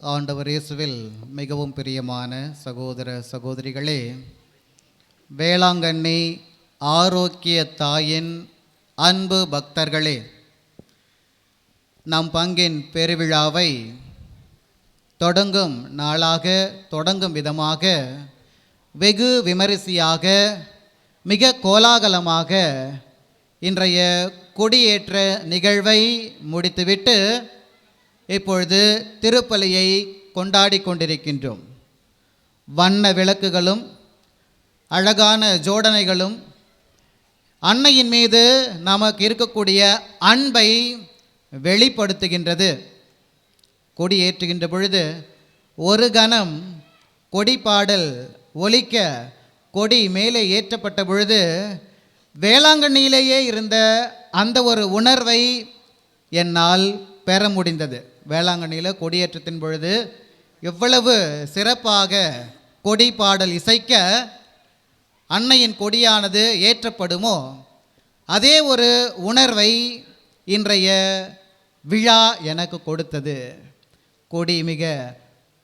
ஆண்டவர் இயேசுவில் மிகவும் பிரியமான சகோதர சகோதரிகளே வேளாங்கண்ணி ஆரோக்கிய தாயின் அன்பு பக்தர்களே நம் பங்கின் பெருவிழாவை தொடங்கும் நாளாக தொடங்கும் விதமாக வெகு விமரிசையாக மிக கோலாகலமாக இன்றைய கொடியேற்ற நிகழ்வை முடித்துவிட்டு இப்பொழுது திருப்பலியை கொண்டாடி கொண்டிருக்கின்றோம். வண்ண விளக்குகளும் அழகான ஜோடனைகளும் அன்னையின் மீது நமக்கு இருக்கக்கூடிய அன்பை வெளிப்படுத்துகின்றது. கொடி ஏற்றுகின்ற பொழுது ஒரு கணம் கொடி பாடல் ஒலிக்க கொடி மேலே ஏற்றப்பட்ட பொழுது வேளாங்கண்ணியிலேயே இருந்த அந்த ஒரு உணர்வை என்னால் பெற முடிந்தது. வேளாங்கண்ணியில் கொடியேற்றத்தின் பொழுது எவ்வளவு சிறப்பாக கொடி பாடல் இசைக்க அன்னையின் கொடியானது ஏற்றப்படுமோ அதே ஒரு உணர்வை இன்றைய விழா எனக்கு கொடுத்தது. கொடி மிக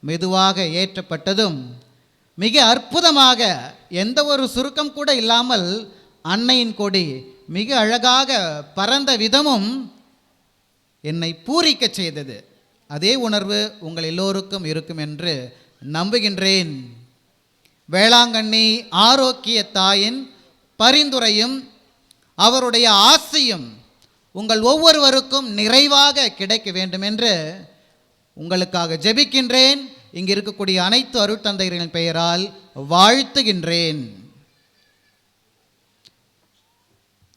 மெதுவாக ஏற்றப்பட்டதும் மிக அற்புதமாக எந்த ஒரு சுருக்கம் கூட இல்லாமல் அன்னையின் கொடி மிக அழகாக பறந்த விதமும் என்னை பூரிக்கச் செய்தது. அதே உணர்வு உங்கள் எல்லோருக்கும் இருக்கும் என்று நம்புகின்றேன். வேளாங்கண்ணி ஆரோக்கிய தாயின் பரிந்துரையும் அவருடைய ஆசையும் உங்கள் ஒவ்வொருவருக்கும் நிறைவாக கிடைக்க வேண்டும் என்று உங்களுக்காக ஜெபிக்கின்றேன். இங்கு இருக்கக்கூடிய அனைத்து அருட்தந்தைகளின் பெயரால் வாழ்த்துகின்றேன்.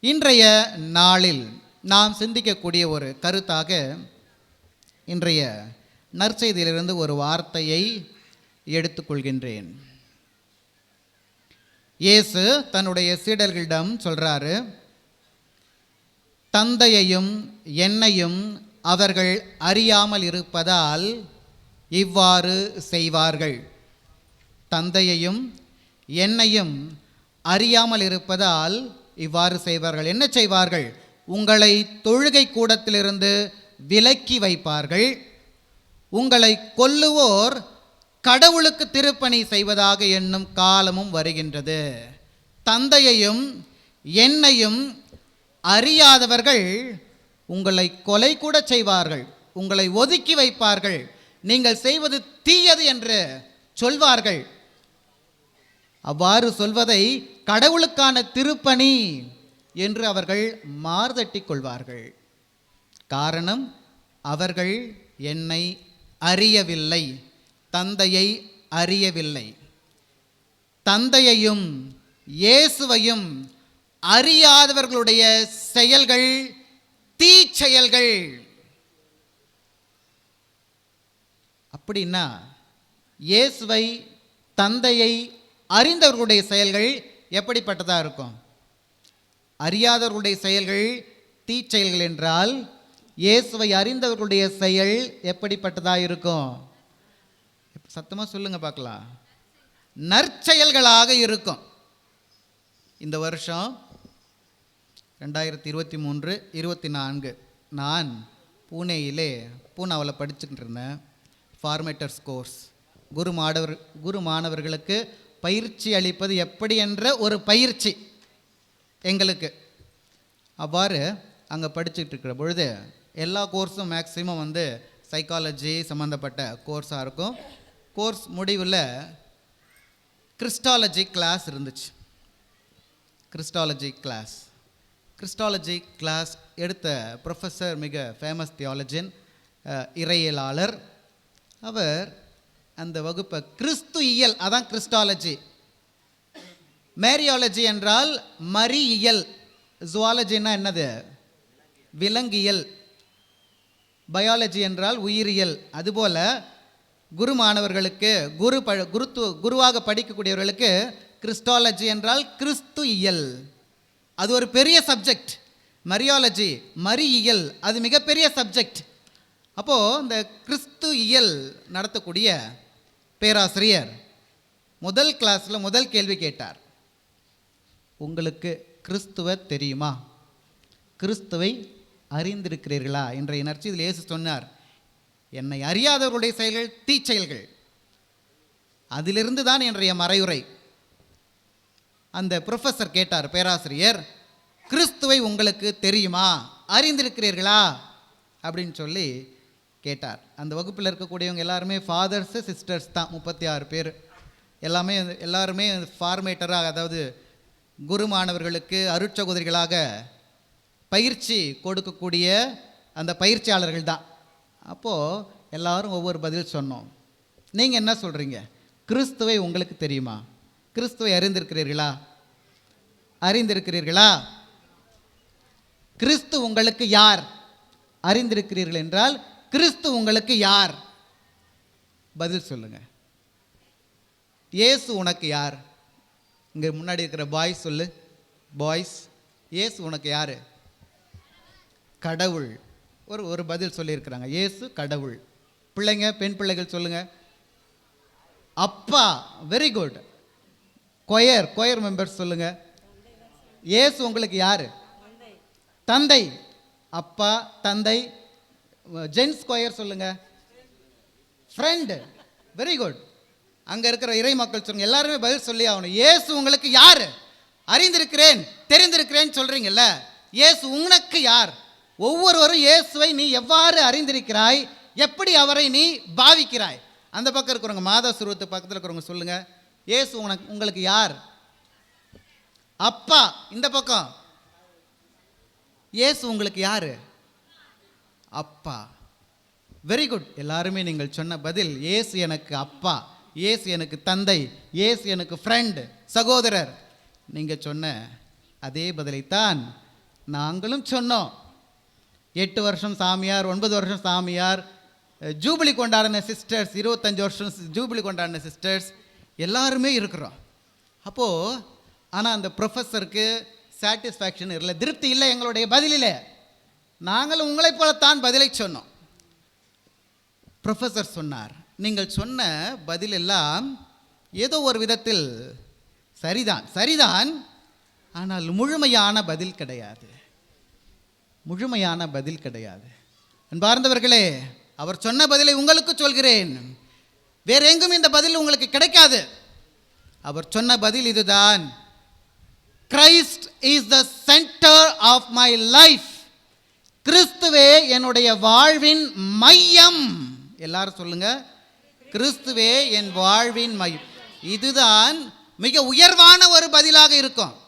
இன்றைய நாளில் நாம் சிந்திக்கக்கூடிய ஒரு கருத்தாக இன்றைய நற்செய்தியிலிருந்து ஒரு வார்த்தையை எடுத்துக்கொள்கின்றேன். இயேசு தன்னுடைய சீடர்களிடம் சொல்றாரு தந்தையையும் என்னையும் அவர்கள் அறியாமல் இருப்பதால் இவ்வாறு செய்வார்கள். தந்தையையும் என்னையும் அறியாமல் இருப்பதால் இவ்வாறு செய்வார்கள். என்ன செய்வார்கள்? உங்களை தொழுகை கூடத்திலிருந்து விலக்கி வைப்பார்கள். உங்களை கொல்லுவோர் கடவுளுக்கு திருப்பணி செய்வதாக எண்ணும் காலமும் வருகின்றது. தந்தையையும் என்னையும் அறியாதவர்கள் உங்களை கொலை கூட செய்வார்கள் உங்களை ஒதுக்கி வைப்பார்கள் நீங்கள் செய்வது தீயது என்று சொல்வார்கள். அவ்வாறு சொல்வதை கடவுளுக்கான திருப்பணி என்று அவர்கள் மார்தட்டிக் கொள்வார்கள். காரணம் அவர்கள் என்னை அறியவில்லை தந்தையை அறியவில்லை. தந்தையையும் இயேசுவையும் அறியாதவர்களுடைய செயல்கள் தீச்செயல்கள். அப்படின்னா இயேசுவை தந்தையை அறிந்தவர்களுடைய செயல்கள் எப்படிப்பட்டதாக இருக்கும்? அறியாதவர்களுடைய செயல்கள் தீச்செயல்கள் என்றால் இயேசுவை அறிந்தவர்களுடைய செயல் எப்படிப்பட்டதாக இருக்கும்? சத்தமாக சொல்லுங்க பார்க்கலாம். நற்செயல்களாக இருக்கும். இந்த வருஷம் ரெண்டாயிரத்தி இருபத்தி மூன்று இருபத்தி நான்கு நான் பூனேயிலே பூனாவில் படிச்சுக்கிட்டு இருந்தேன். ஃபார்மேட்டர்ஸ் கோர்ஸ் குரு மாணவர் குரு மாணவர்களுக்கு பயிற்சி அளிப்பது எப்படி என்ற ஒரு பயிற்சி எங்களுக்கு. அவ்வாறு அங்கே படிச்சுக்கிட்டு இருக்கிற பொழுது எல்லா கோர்ஸும் மேக்ஸிமம் வந்து சைக்காலஜி சம்மந்தப்பட்ட கோர்ஸாக இருக்கும். கோர்ஸ் முடிவில் கிறிஸ்டாலஜி கிளாஸ் இருந்துச்சு. கிறிஸ்டாலஜி கிளாஸ் கிறிஸ்டாலஜி கிளாஸ் எடுத்த ப்ரொஃபஸர் மிக ஃபேமஸ் தியாலஜின் இறையியலாளர். அவர் அந்த வகுப்பை கிறிஸ்து இயல் அதான் கிறிஸ்டாலஜி மேரியாலஜி என்றால் மரியியல் ஜுவாலஜின்னா என்னது? விலங்கியல். பயாலஜி என்றால் உயிரியல். அதுபோல் குரு மாணவர்களுக்கு குரு ப குருத்து குருவாக படிக்கக்கூடியவர்களுக்கு கிறிஸ்டாலஜி என்றால் கிறிஸ்து இயல். அது ஒரு பெரிய சப்ஜெக்ட் மரியாலஜி மரியல் அது மிகப்பெரிய சப்ஜெக்ட் அப்போது இந்த கிறிஸ்து இயல் நடத்தக்கூடிய பேராசிரியர் முதல் கிளாஸில் முதல் கேள்வி கேட்டார். உங்களுக்கு கிறிஸ்துவ தெரியுமா? கிறிஸ்துவை அறிந்திருக்கிறீர்களா? என்ற நற்செய்தியில் இயேசு சொன்னார் என்னை அறியாதவர்களுடைய செயல்கள் தீச்செயல்கள். அதிலிருந்து தான் என்றைய மறையுரை அந்த ப்ரொஃபஸர் கேட்டார் பேராசிரியர் கிறிஸ்துவை உங்களுக்கு தெரியுமா? அறிந்திருக்கிறீர்களா? அப்படின்னு சொல்லி கேட்டார். அந்த வகுப்பில் இருக்கக்கூடியவங்க எல்லாருமே ஃபாதர்ஸு சிஸ்டர்ஸ் தான் முப்பத்தி ஆறு பேர். எல்லாமே எல்லாருமே ஃபார்மேட்டராக அதாவது குரு மாணவர்களுக்கு அருட்சகோதரிகளாக பயிற்சி கொடுக்கக்கூடிய அந்த பயிற்சியாளர்கள் தான் அப்போது எல்லாரும் ஒவ்வொரு பதில் சொன்னோம். நீங்கள் என்ன சொல்கிறீங்க கிறிஸ்துவை உங்களுக்கு தெரியுமா? கிறிஸ்துவை அறிந்திருக்கிறீர்களா? அறிந்திருக்கிறீர்களா? கிறிஸ்து உங்களுக்கு யார்? அறிந்திருக்கிறீர்கள் என்றால் கிறிஸ்து உங்களுக்கு யார்? பதில் சொல்லுங்க. இயேசு உனக்கு யார்? இங்கே முன்னாடி இருக்கிற பாய்ஸ் சொல்லு. பாய்ஸ் இயேசு உனக்கு யார்? கடவுள். ஒரு ஒரு பதில் சொல்லியிருக்கிறாங்க. இயேசு கடவுள். பிள்ளைங்க பெண் பிள்ளைகள் சொல்லுங்கள் அப்பா very good choir choir members சொல்லுங்கள் இயேசு உங்களுக்கு யார்? தந்தை. அப்பா தந்தை. ஜென்ஸ் கொயர் சொல்லுங்கள் ஃப்ரெண்டு வெரி குட் அங்கே இருக்கிற இறை மக்கள் சொல்லுங்க. எல்லாருமே பதில் சொல்லி ஆகணும். இயேசு உங்களுக்கு யார்? அறிந்திருக்கிறேன் தெரிந்திருக்கிறேன்னு சொல்கிறீங்கல்ல இயேசு உனக்கு யார்? ஒவ்வொருவரும் இயேசுவை நீ எவ்வாறு அறிந்திருக்கிறாய்? எப்படி அவரை நீ பாவிக்கிறாய்? அந்த பக்கம் இருக்கிறவங்க மாதா சுருவத்து பக்கத்தில் இருக்கிறவங்க சொல்லுங்க. இயேசு உனக்கு உங்களுக்கு யார்? அப்பா இந்த பக்கம். இயேசு உங்களுக்கு யார்? அப்பா. வெரி குட் எல்லாருமே நீங்கள் சொன்ன பதில் ஏசு எனக்கு அப்பா ஏசு எனக்கு தந்தை ஏசு எனக்கு ஃப்ரெண்டு சகோதரர். நீங்கள் சொன்ன அதே பதிலைத்தான் நாங்களும் சொன்னோம். எட்டு வருஷம் சாமியார் ஒன்பது வருஷம் சாமியார். ஜூபிலி கொண்டாடின சிஸ்டர்ஸ் இருபத்தஞ்சி வருஷம் ஜூபிலி கொண்டாடின சிஸ்டர்ஸ் எல்லாருமே இருக்கிறோம். அப்போது ஆனால் அந்த ப்ரொஃபஸருக்கு சாட்டிஸ்ஃபேக்ஷன் இல்லை திருப்தி இல்லை எங்களுடைய பதிலில். நாங்களும் உங்களைப் போலத்தான் பதிலை சொன்னோம். ப்ரொஃபஸர் சொன்னார் நீங்கள் சொன்ன பதிலெல்லாம் ஏதோ ஒரு விதத்தில் சரிதான் சரிதான் ஆனால் முழுமையான பதில் கிடையாது. முழுமையான பதில் கிடையாது. அன்பார்ந்தவர்களே அவர் சொன்ன பதிலை உங்களுக்கு சொல்கிறேன். வேற எங்கும் இந்த பதில் உங்களுக்கு கிடைக்காது. அவர் சொன்ன பதில் இதுதான். Christ is the centre of my life கிறிஸ்துவே என்னுடைய வாழ்வின் மையம். எல்லாரும் சொல்லுங்க. கிறிஸ்துவே என் வாழ்வின் மையம். இதுதான் மிக உயர்வான ஒரு பதிலாக இருக்கும்.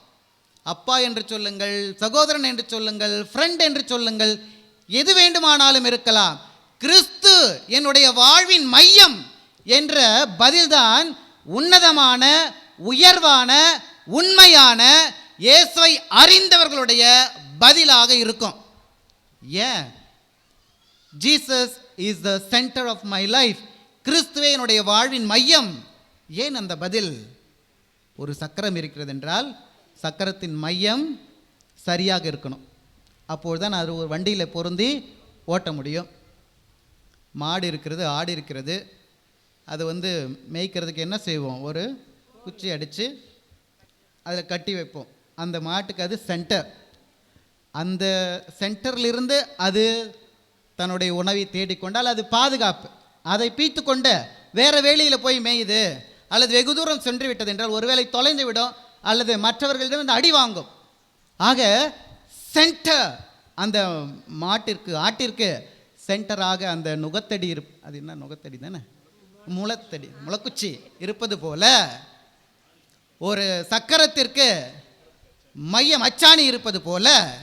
அப்பா என்று சொல்லுங்கள் சகோதரன் என்று சொல்லுங்கள் ஃப்ரெண்ட் என்று சொல்லுங்கள் எது வேண்டுமானாலும் இருக்கலாம். கிறிஸ்து என்னுடைய வாழ்வின் மையம் என்ற பதில்தான் உன்னதமான உயர்வான உண்மையான இயேசுவை அறிந்தவர்களுடைய பதிலாக இருக்கும். ஏன்? Jesus is the centre of my life கிறிஸ்துவே என்னுடைய வாழ்வின் மையம். ஏன் அந்த பதில்? ஒரு சக்கரம் இருக்கிறது என்றால் சக்கரத்தின் மையம் சரியாக இருக்கணும். அப்போது தான் அது ஒரு வண்டியில் பொருந்தி ஓட்ட முடியும். மாடு இருக்கிறது ஆடு இருக்கிறது. அது வந்து மேய்க்கிறதுக்கு என்ன செய்வோம்? ஒரு குச்சி அடித்து அதில் கட்டி வைப்போம். அந்த மாட்டுக்கு அது சென்டர் அந்த சென்டர்லிருந்து அது தன்னுடைய உணவை தேடிக்கொண்டால் அது பாதுகாப்பு. அதை பீத்து கொண்டு வேறு வேலியில் போய் மேயுது அல்லது வெகு தூரம் சென்று விட்டது என்றால் ஒருவேளை தொலைந்து விடும். அல்லது மற்றவர்களிடம் வந்து அடி வாங்கும். ஆக சென்டர் அந்த மாட்டிற்கு ஆட்டிற்கு சென்டராக அந்த நுகத்தடி இருப் அது என்ன நுகத்தடி தானே? முளத்தடி முளக்குச்சி இருப்பது போல ஒரு சக்கரத்திற்கு மையம் அச்சாணி இருப்பது போல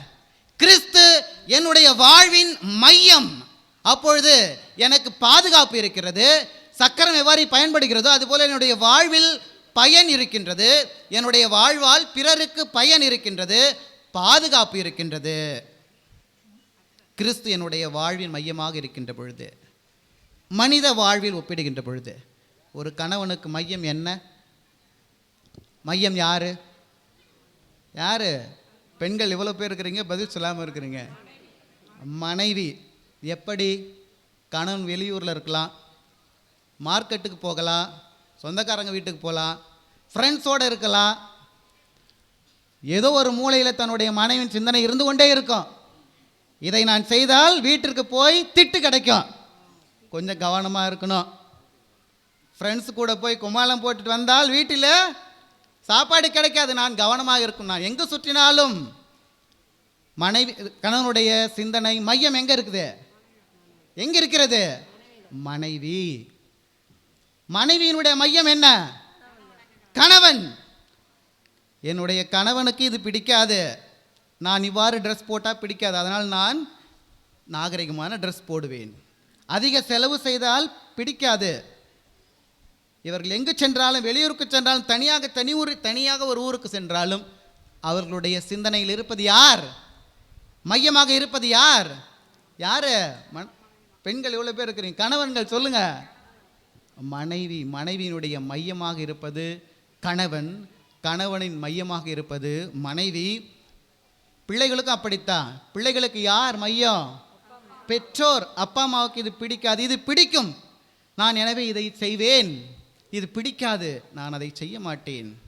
கிறிஸ்து என்னுடைய வாழ்வின் மையம். அப்பொழுது எனக்கு பாதுகாப்பு இருக்கிறது. சக்கரம் எவ்வாறு பயன்படுகிறதோ அதுபோல என்னுடைய வாழ்வில் பயன் இருக்கின்றது. என்னுடைய வாழ்வால் பிறருக்கு பயன் இருக்கின்றது. பாதுகாப்பு இருக்கின்றது. கிறிஸ்து என்னுடைய வாழ்வின் மையமாக இருக்கின்ற பொழுது மனித வாழ்வில் ஒப்பிடுகின்ற பொழுது ஒரு கணவனுக்கு மையம் என்ன? மையம் யார்? யார்? பெண்கள் இவ்வளோ பேர் இருக்கிறீங்க பதில் சொல்லாமல் இருக்கிறீங்க. மனைவி. எப்படி? கணவன் வெளியூரில் இருக்கலாம் மார்க்கெட்டுக்கு போகலாம் சொந்தக்காரங்க வீட்டுக்கு போகலாம் ஃப்ரெண்ட்ஸோடு இருக்கலாம். ஏதோ ஒரு மூலையில் தன்னுடைய மனைவின் சிந்தனை இருந்து கொண்டே இருக்கும். இதை நான் செய்தால் வீட்டிற்கு போய் திட்டு கிடைக்கும். கொஞ்சம் கவனமாக இருக்கணும். ஃப்ரெண்ட்ஸ் கூட போய் கும்மாளம் போட்டுட்டு வந்தால் வீட்டில் சாப்பாடு கிடைக்காது. நான் கவனமாக இருக்கும். நான் எங்கே சுற்றினாலும் மனைவி கணவனுடைய சிந்தனை மையம் எங்கே இருக்குது? எங்கே இருக்கிறது? மனைவி. மனைவியினுடைய மையம் என்ன? கணவன். என்னுடைய கணவனுக்கு இது பிடிக்காது. நான் இவ்வாறு ட்ரெஸ் போட்டால் பிடிக்காது. அதனால் நான் நாகரிகமான ட்ரெஸ் போடுவேன். அதிக செலவு செய்தால் பிடிக்காது. இவர்கள் எங்கு சென்றாலும் வெளியூருக்கு சென்றாலும் தனியாக தனி ஊர் தனியாக ஒரு ஊருக்கு சென்றாலும் அவர்களுடைய சிந்தனையில் இருப்பது யார்? மையமாக இருப்பது யார்? யார்? பெண்கள் எவ்வளோ பேர் இருக்கிறீங்க? கணவன்கள் சொல்லுங்கள் மனைவி மனைவியினுடைய மையமாக இருப்பது கணவன் கணவனின் மையமாக இருப்பது மனைவி. பிள்ளைகளுக்கும் அப்படித்தான். பிள்ளைகளுக்கு யார் மையம்? பெற்றோர். அப்பா அம்மாவுக்கு இது பிடிக்காது. இது பிடிக்கும். நான் எனவே இதை செய்வேன். இது பிடிக்காது. நான் அதை செய்ய மாட்டேன்.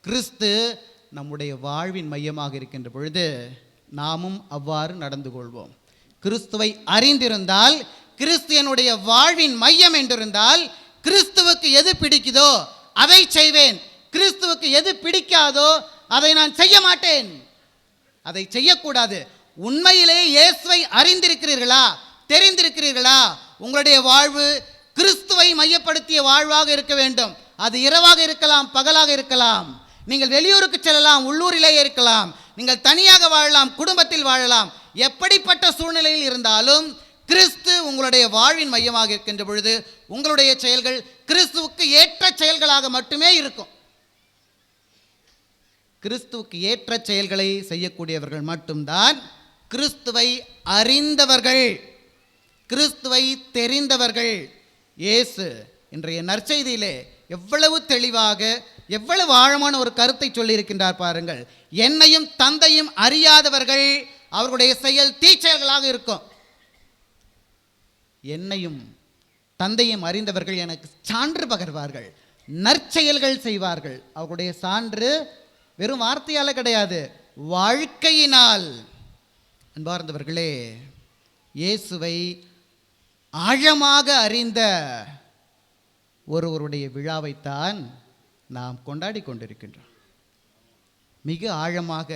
கிறிஸ்து நம்முடைய வாழ்வின் மையமாக இருக்கின்ற பொழுது நாமும் அவ்வாறு நடந்து கொள்வோம். கிறிஸ்துவை அறிந்திருந்தால் கிறிஸ்து என்னுடைய வாழ்வின் மையம் என்றிருந்தால் கிறிஸ்துவுக்கு எது பிடிக்குதோ அதை செய்வேன். கிறிஸ்துவுக்கு எது பிடிக்காதோ அதை நான் செய்ய மாட்டேன். அதை செய்யக்கூடாது. உண்மையிலே இயேசுவை அறிந்திருக்கிறீர்களா? தெரிந்திருக்கிறீர்களா? உங்களுடைய வாழ்வு கிறிஸ்துவை மையப்படுத்திய வாழ்வாக இருக்க வேண்டும். அது இரவாக இருக்கலாம் பகலாக இருக்கலாம். நீங்கள் வெளியூருக்கு செல்லலாம் உள்ளூரிலேயே இருக்கலாம். நீங்கள் தனியாக வாழலாம் குடும்பத்தில் வாழலாம். எப்படிப்பட்ட சூழ்நிலையில் இருந்தாலும் கிறிஸ்து உங்களுடைய வாழ்வின் மையமாக இருக்கின்ற பொழுது உங்களுடைய செயல்கள் கிறிஸ்துவுக்கு ஏற்ற செயல்களாக மட்டுமே இருக்கும். கிறிஸ்துவுக்கு ஏற்ற செயல்களை செய்யக்கூடியவர்கள் மட்டும்தான் கிறிஸ்துவை அறிந்தவர்கள். கிறிஸ்துவை தெரிந்தவர்கள். இயேசு இன்றைய நற்செய்தியிலே எவ்வளவு தெளிவாக எவ்வளவு ஆழமான ஒரு கருத்தை சொல்லியிருக்கின்றார் பாருங்கள். என்னையும் தந்தையும் அறியாதவர்கள் அவர்களுடைய செயல் தீச்செயல்களாக இருக்கும். என்னையும் தந்தையும் அறிந்தவர்கள் எனக்கு சான்று பகர்வார்கள் நற்செயல்கள் செய்வார்கள். அவர்களுடைய சான்று வெறும் வார்த்தையால் கிடையாது வாழ்க்கையினால். அன்பார்ந்தவர்களே இயேசுவை ஆழமாக அறிந்த ஒருவருடைய விழாவைத்தான் நாம் கொண்டாடி கொண்டிருக்கின்றோம். மிக ஆழமாக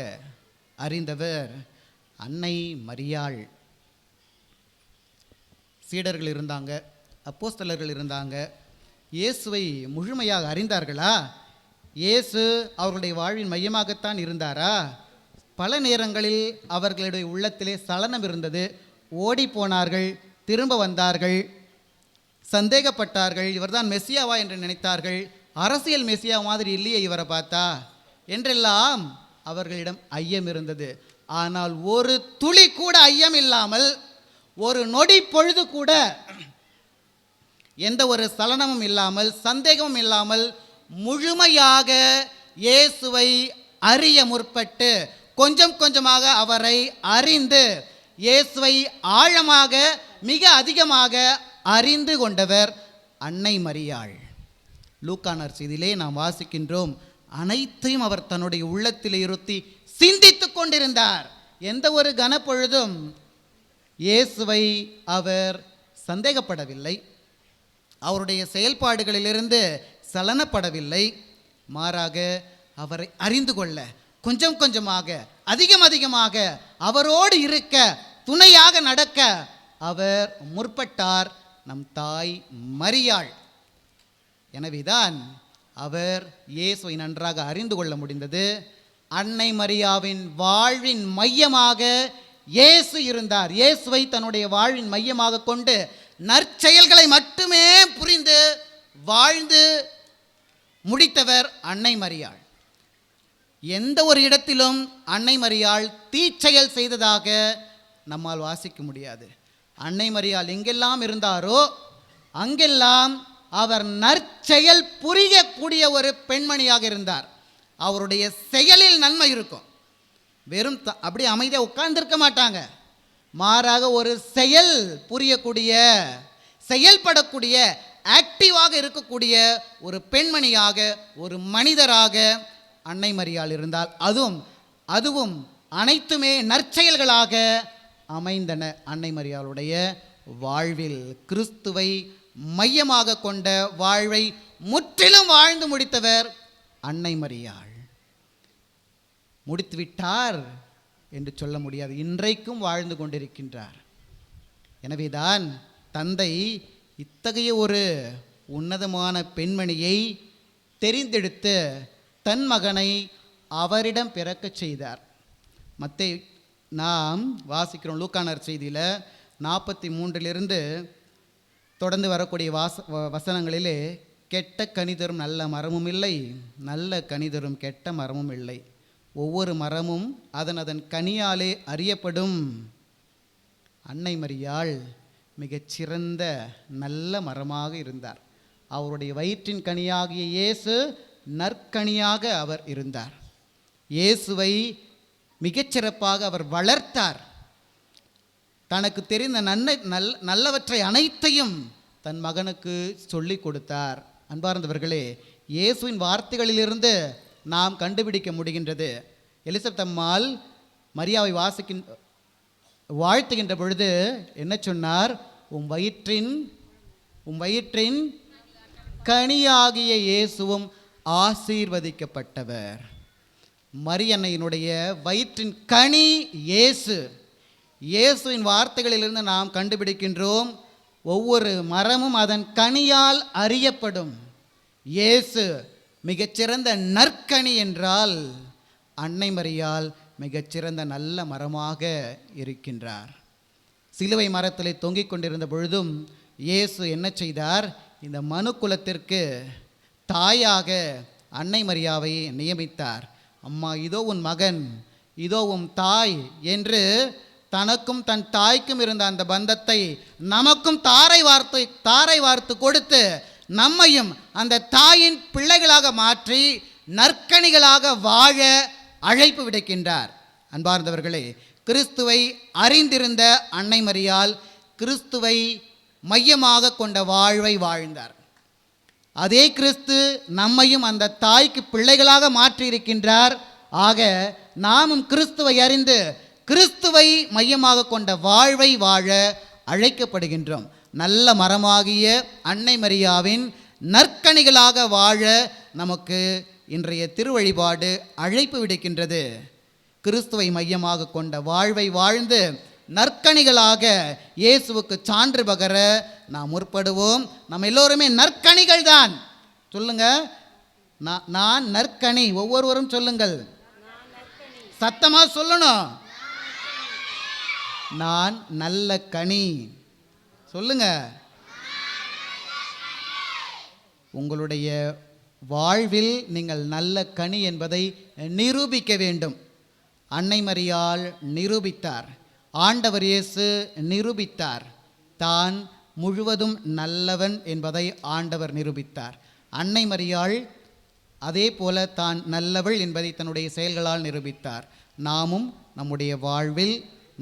அறிந்தவர் அன்னை மரியாள் சீடர்கள் இருந்தாங்க அப்போஸ்தலர்கள் இருந்தாங்க. இயேசுவை முழுமையாக அறிந்தார்களா? இயேசு அவர்களுடைய வாழ்வின் மையமாகத்தான் இருந்தாரா? பல நேரங்களில் அவர்களுடைய உள்ளத்திலே சலனம் இருந்தது. ஓடி போனார்கள் திரும்ப வந்தார்கள் சந்தேகப்பட்டார்கள் இவர்தான் மெஸ்ஸியாவா என்று நினைத்தார்கள். அரசியல் மெஸ்ஸியா மாதிரி இல்லையே இவரை பார்த்தா? என்றெல்லாம் அவர்களிடம் ஐயம் இருந்தது. ஆனால் ஒரு துளி கூட ஐயம் இல்லாமல் ஒரு நொடி பொழுது கூட எந்த ஒரு சலனமும் இல்லாமல் சந்தேகமும் இல்லாமல் முழுமையாக இயேசுவை அறிய முற்பட்டு கொஞ்சம் கொஞ்சமாக அவரை அறிந்து இயேசுவை ஆழமாக மிக அதிகமாக அறிந்து கொண்டவர் அன்னை மரியாள். லூக்கானர் செய்தியிலே நாம் வாசிக்கின்றோம் அனைத்தையும் அவர் தன்னுடைய உள்ளத்தில் இருத்தி சிந்தித்து கொண்டிருந்தார். எந்த ஒரு கனப்பொழுதும் இயேசுவை அவர் சந்தேகப்படவில்லை. அவருடைய செயல்பாடுகளிலிருந்து சலனப்படவில்லை. மாறாக அவரை அறிந்து கொள்ள கொஞ்சம் கொஞ்சமாக அதிகம் அதிகமாக அவரோடு இருக்க துணையாக நடக்க அவர் முற்பட்டார் நம் தாய் மரியாள். எனவேதான் அவர் இயேசுவை நன்றாக அறிந்து கொள்ள முடிந்தது. அன்னை மரியாவின் வாழ்வின் மையமாக இயேசு இருந்தார். இயேசுவை தன்னுடைய வாழ்வின் மையமாக கொண்டு நற்செயல்களை மட்டுமே புரிந்து வாழ்ந்து முடித்தவர் அன்னை மரியாள். எந்த ஒரு இடத்திலும் அன்னை மரியாள் தீச்செயல் செய்ததாக நம்மால் வாசிக்க முடியாது. அன்னை மரியாள் எங்கெல்லாம் இருந்தாரோ அங்கெல்லாம் அவர் நற்செயல் புரியக்கூடிய ஒரு பெண்மணியாக இருந்தார். அவருடைய செயலில் நன்மை இருக்கும். வெறும் த அப்படியே அமைதியாக உட்கார்ந்துருக்க மாட்டாங்க. மாறாக ஒரு செயல் புரியக்கூடிய செயல்படக்கூடிய ஆக்டிவாக இருக்கக்கூடிய ஒரு பெண்மணியாக ஒரு மனிதராக அன்னை மரியாள் இருந்தால் அதுவும் அதுவும் அனைத்துமே நற்செயல்களாக அமைந்தன அன்னை மரியாளுடைய வாழ்வில். கிறிஸ்துவை மையமாக கொண்ட வாழ்வை முற்றிலும் வாழ்ந்து முடித்தவர் அன்னை மரியாள். முடித்துவிட்டார் என்று சொல்ல முடியாது. இன்றைக்கும் வாழ்ந்து கொண்டிருக்கின்றார். எனவேதான் தந்தை இத்தகைய ஒரு உன்னதமான பெண்மணியை தெரிந்தெடுத்து தன் மகனை அவரிடம் பிறக்கச் செய்தார். மத்தை நாம் வாசிக்கிறோம் லூக்கானர் செய்தியில் நாற்பத்தி மூன்றிலிருந்து தொடர்ந்து வரக்கூடிய வாச வ- வசனங்களிலே கெட்ட கனிதரும் நல்ல மரமும் இல்லை நல்ல கனிதரும் கெட்ட மரமும் இல்லை ஒவ்வொரு மரமும் அதன் அதன் கனியாலே அறியப்படும். அன்னை மரியாள் மிகச்சிறந்த நல்ல மரமாக இருந்தார். அவருடைய வயிற்றின் கனியாகிய இயேசு நற்கனியாக அவர் இருந்தார். இயேசுவை மிகச்சிறப்பாக அவர் வளர்த்தார். தனக்கு தெரிந்த நன்மை நல் நல்லவற்றை அனைத்தையும் தன் மகனுக்கு சொல்லிக் கொடுத்தார். அன்பார்ந்தவர்களே இயேசுவின் வார்த்தைகளிலிருந்து நாம் கண்டுபிடிக்க முடிகின்றது. எலிசபெத் அம்மாள் மரியாவை வாசிக்கின் வாழ்த்துகின்ற பொழுது என்ன சொன்னார்? உம் வயிற்றின் உம் வயிற்றின் கனியாகிய இயேசுவும் ஆசீர்வதிக்கப்பட்டவர். மரியன்னையினுடைய வயிற்றின் கனி இயேசு. இயேசுவின் வார்த்தைகளிலிருந்து நாம் கண்டுபிடிக்கின்றோம். ஒவ்வொரு மரமும் அதன் கனியால் அறியப்படும். இயேசு மிகச்சிறந்த நற்கனி என்றால் அன்னை மரியால் மிகச்சிறந்த நல்ல மரமாக இருக்கின்றார். சிலுவை மரத்தில் தொங்கிக் கொண்டிருந்த பொழுதும் இயேசு என்ன செய்தார்? இந்த மனு குலத்திற்கு தாயாக அன்னை மரியாவை நியமித்தார். அம்மா இதோ உன் மகன் இதோ உன் தாய் என்று தனக்கும் தன் தாய்க்கும் இருந்த அந்த பந்தத்தை நமக்கும் தாரை வார்த்தை தாரை வார்த்து கொடுத்து நம்மையும் அந்த தாயின் பிள்ளைகளாக மாற்றி நற்கணிகளாக வாழ அழைப்பு விடுக்கின்றார். அன்பார்ந்தவர்களே கிறிஸ்துவை அறிந்திருந்த அன்னை மரியால் கிறிஸ்துவை மையமாக கொண்ட வாழ்வை வாழ்ந்தார். அதே கிறிஸ்து நம்மையும் அந்த தாய்க்கு பிள்ளைகளாக மாற்றியிருக்கின்றார். ஆக நாமும் கிறிஸ்துவை அறிந்து கிறிஸ்துவை மையமாக கொண்ட வாழ்வை வாழ அழைக்கப்படுகின்றோம். நல்ல மரமாகிய அன்னை மரியாவின் நற்கணிகளாக வாழ நமக்கு இன்றைய திருவழிபாடு அழைப்பு விடுக்கின்றது. கிறிஸ்துவை மையமாக கொண்ட வாழ்வை வாழ்ந்து நற்கணிகளாக இயேசுவுக்கு சான்று பகர நாம் முற்படுவோம். நம்ம எல்லோருமே நற்கணிகள் தான். சொல்லுங்க. நான் நான் நற்கனி. ஒவ்வொருவரும் சொல்லுங்கள். சத்தமாக சொல்லணும். நான் நல்ல கனி. சொல்லுங்க. உங்களுடைய வாழ்வில் நீங்கள் நல்ல கனி என்பதை நிரூபிக்க வேண்டும். அன்னை மரியாள் நிரூபித்தார். ஆண்டவர் இயேசு நிரூபித்தார். தான் முழுவதும் நல்லவன் என்பதை ஆண்டவர் நிரூபித்தார். அன்னை மரியாள் அதே போல தான் நல்லவள் என்பதை தன்னுடைய செயல்களால் நிரூபித்தார். நாமும் நம்முடைய வாழ்வில்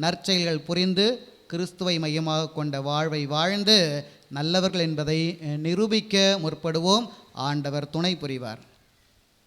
நற்செயல்கள் புரிந்து கிறிஸ்துவை மையமாக கொண்ட வாழ்வை வாழ்ந்து நல்லவர்கள் என்பதை நிரூபிக்க முற்படுவோம். ஆண்டவர் துணை புரிவார்.